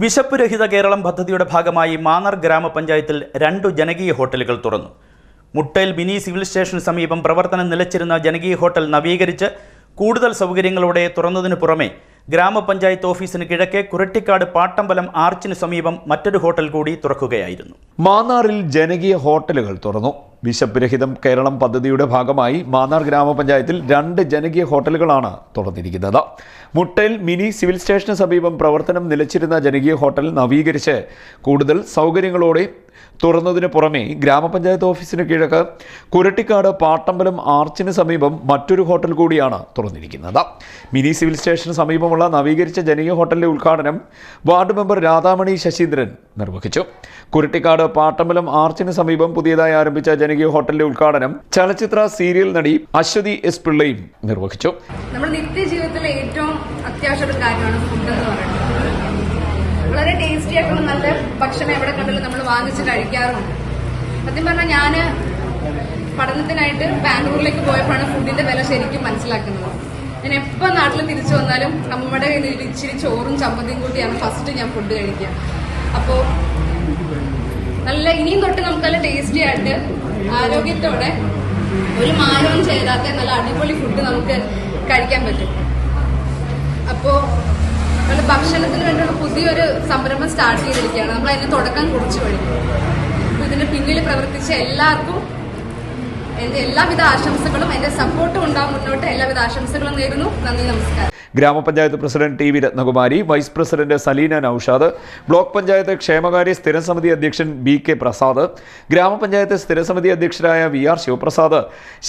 വിശപ്പ് രഹിത കേരളം പദ്ധതിയുടെ ഭാഗമായി മാന്നാർ ഗ്രാമപഞ്ചായത്തിൽ രണ്ടു ജനകീയ ഹോട്ടലുകൾ തുറന്നു. മുട്ടയിൽ മിനി സിവിൽ സ്റ്റേഷന് സമീപം പ്രവർത്തനം നിലച്ചിരുന്ന ജനകീയ ഹോട്ടൽ നവീകരിച്ച് കൂടുതൽ സൗകര്യങ്ങളോടെ തുറന്നതിനു പുറമെ ഗ്രാമപഞ്ചായത്ത് ഓഫീസിന് കിഴക്കെ കുരട്ടിക്കാട് പാട്ടമ്പലം ആർച്ചിന് സമീപം മറ്റൊരു ഹോട്ടൽ കൂടി തുറക്കുകയായിരുന്നു. മാന്നാറിൽ ജനകീയ ഹോട്ടലുകൾ തുറന്നു. വിശപ്പ് രഹിതം കേരളം പദ്ധതിയുടെ ഭാഗമായി മാന്നാർ ഗ്രാമപഞ്ചായത്തിൽ രണ്ട് ജനകീയ ഹോട്ടലുകളാണ് തുറന്നിരിക്കുന്നത്. മുട്ടയിൽ മിനി സിവിൽ സ്റ്റേഷന് സമീപം പ്രവർത്തനം നിലച്ചിരുന്ന ജനകീയ ഹോട്ടൽ നവീകരിച്ച് കൂടുതൽ സൗകര്യങ്ങളോടെ തുറന്നതിന് പുറമെ ഗ്രാമപഞ്ചായത്ത് ഓഫീസിന് കിഴക്ക് കുരട്ടിക്കാട് പാട്ടമ്പലം ആർച്ചിന് സമീപം മറ്റൊരു ഹോട്ടൽ കൂടിയാണ് തുറന്നിരിക്കുന്നത്. മിനി സിവിൽ സ്റ്റേഷന് സമീപമുള്ള നവീകരിച്ച ജനകീയ ഹോട്ടലിന്റെ ഉദ്ഘാടനം വാർഡ് മെമ്പർ രാധാമണി ശശീന്ദ്രൻ നിർവഹിച്ചു. കുരട്ടിക്കാട് പാട്ടമ്പലം ആർച്ചിന് സമീപം പുതിയതായി ആരംഭിച്ച ജനകീയ ഹോട്ടലിന്റെ ഉദ്ഘാടനം ചലച്ചിത്ര സീരിയൽ നടി അശ്വതി എസ് പിള്ളയും നിർവഹിച്ചു. നമ്മുടെ നിത്യജീവിതത്തിലെ ഏറ്റവും അത്യാവശ്യ കാര്യമാണ് ഫുഡ് എന്ന് പറയുന്നത്. വളരെ ടേസ്റ്റി ആയിട്ടുള്ള നല്ല ഭക്ഷണം എവിടെ കണ്ടാലും നമ്മൾ വാങ്ങിച്ച് കഴിക്കാറുണ്ട്. സത്യം പറഞ്ഞാൽ ഞാൻ പഠനത്തിനായിട്ട് ബാംഗ്ലൂരിലേക്ക് പോയപ്പോഴാണ് ഫുഡിന്റെ വില ശരിക്കും മനസ്സിലാക്കുന്നത്. ഞാൻ എപ്പോൾ നാട്ടിൽ തിരിച്ചു വന്നാലും നമ്മുടെ കയ്യിൽ ഇച്ചിരി ചോറും ചമ്മന്തിയും കൂട്ടിയാണ് ഫസ്റ്റ് ഞാൻ ഫുഡ് കഴിക്കുക. അപ്പോൾ നല്ല ഇനിയും തൊട്ട് നമുക്ക് നല്ല ടേസ്റ്റി ആയിട്ട് ആരോഗ്യത്തോടെ ഒരു മാനവും ചേരാത്ത നല്ല അടിപൊളി ഫുഡ് നമുക്ക് കഴിക്കാൻ പറ്റും. അപ്പോ നമ്മൾ ഭക്ഷണത്തിന് വേണ്ടിയുള്ള പുതിയൊരു സംരംഭം സ്റ്റാർട്ട് ചെയ്തിരിക്കുകയാണ്. നമ്മൾ അതിന് തുടക്കം കുറിച്ചു കഴിഞ്ഞു ഇതിന് പിന്നിൽ പ്രവർത്തിച്ച എല്ലാവർക്കും എന്റെ എല്ലാവിധ ആശംസകളും എന്റെ സപ്പോർട്ടും ഉണ്ടാവും മുന്നോട്ട്. എല്ലാവിധ ആശംസകളും നേരുന്നു. നന്ദി നമസ്കാരം. ഗ്രാമപഞ്ചായത്ത് president T V Ratnakumari vice president Saleena Noushad block panchayat ക്ഷേമകാര്യ സ്ഥിരസമിതി അധ്യക്ഷൻ ബി കെ പ്രസാദ് ഗ്രാമപഞ്ചായത്ത് സ്ഥിരസമിതി അധ്യക്ഷരായ V R Sivaprasad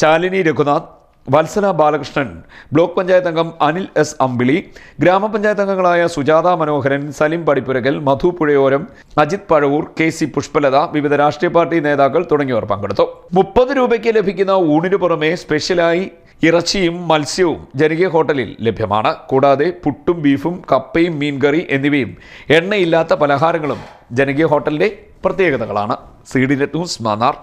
Shalini Raghunath Vatsala Balakrishnan block panchayat അംഗം അനിൽ എസ് അമ്പിളി ഗ്രാമപഞ്ചായത്ത് അംഗങ്ങളായ സുജാത മനോഹരൻ സലിം പടിപ്പുരകൽ മധു പുഴയോരം അജിത് പഴവൂർ കെ സി പുഷ്പലത വിവിധ രാഷ്ട്രീയ പാർട്ടി നേതാക്കൾ തുടങ്ങിയവർ പങ്കെടുത്തു. മുപ്പത് രൂപയ്ക്ക് ലഭിക്കുന്ന ഊണിനു പുറമെ സ്പെഷ്യലായി ഇറച്ചിയും മത്സ്യവും ജനകീയ ഹോട്ടലിൽ ലഭ്യമാണ്. കൂടാതെ പുട്ടും ബീഫും കപ്പയും മീൻകറി എന്നിവയും എണ്ണയില്ലാത്ത പലഹാരങ്ങളും ജനകീയ ഹോട്ടലിന്റെ പ്രത്യേകതകളാണ്. C D news Mannar.